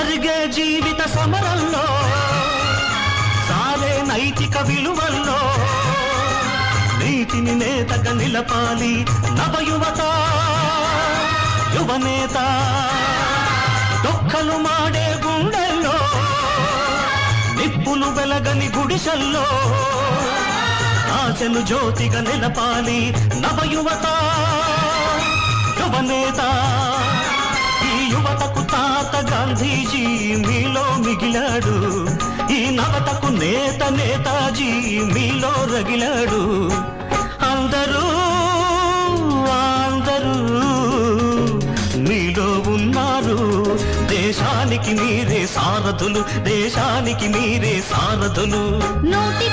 జరిగే జీవిత సమరంలో సారే నైతిక విలువల్లో నీతిని నేతగ నిలపాలి నవయువత యువనేత డొక్కలు మాడే గుండెల్లో నిప్పులు వెలగని గుడిసెల్లో ఆశలు జ్యోతిగా నిలపాలి నవయువత గాంధీజీ మీలో మిగిలాడు. ఈ నవతకు నేత నేతాజీ మీలో రగిలాడు. అందరూ అందరూ మీలో ఉన్నారు. దేశానికి మీరే సారథులు దేశానికి మీరే సారథులు. నోటి